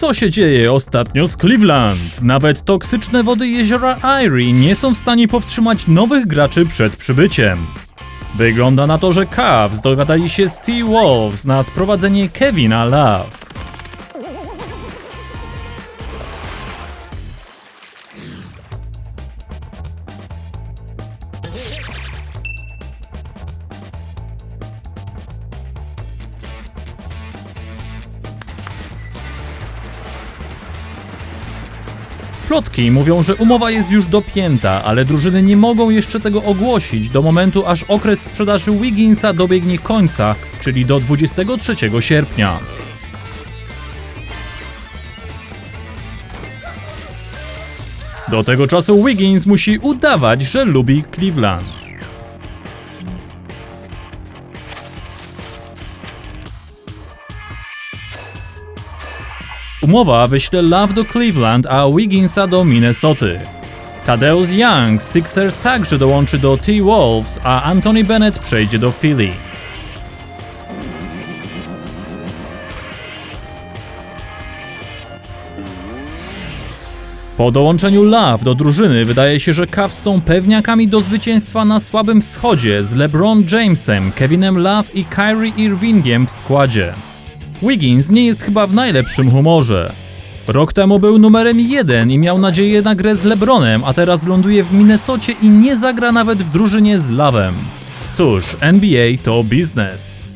Co się dzieje ostatnio z Cleveland? Nawet toksyczne wody jeziora Erie nie są w stanie powstrzymać nowych graczy przed przybyciem. Wygląda na to, że Cavs dogadali się z T-Wolves na sprowadzenie Kevina Love. Plotki mówią, że umowa jest już dopięta, ale drużyny nie mogą jeszcze tego ogłosić do momentu, aż okres sprzedaży Wigginsa dobiegnie końca, czyli do 23 sierpnia. Do tego czasu Wiggins musi udawać, że lubi Cleveland. Umowa wyśle Love do Cleveland, a Wigginsa do Minnesoty. Tadeusz Young Sixer także dołączy do T-Wolves, a Anthony Bennett przejdzie do Philly. Po dołączeniu Love do drużyny wydaje się, że Cavs są pewniakami do zwycięstwa na słabym wschodzie z LeBron Jamesem, Kevinem Love i Kyrie Irvingiem w składzie. Wiggins nie jest chyba w najlepszym humorze. Rok temu był numerem jeden i miał nadzieję na grę z LeBronem, a teraz ląduje w Minnesocie i nie zagra nawet w drużynie z Lavem. Cóż, NBA to biznes.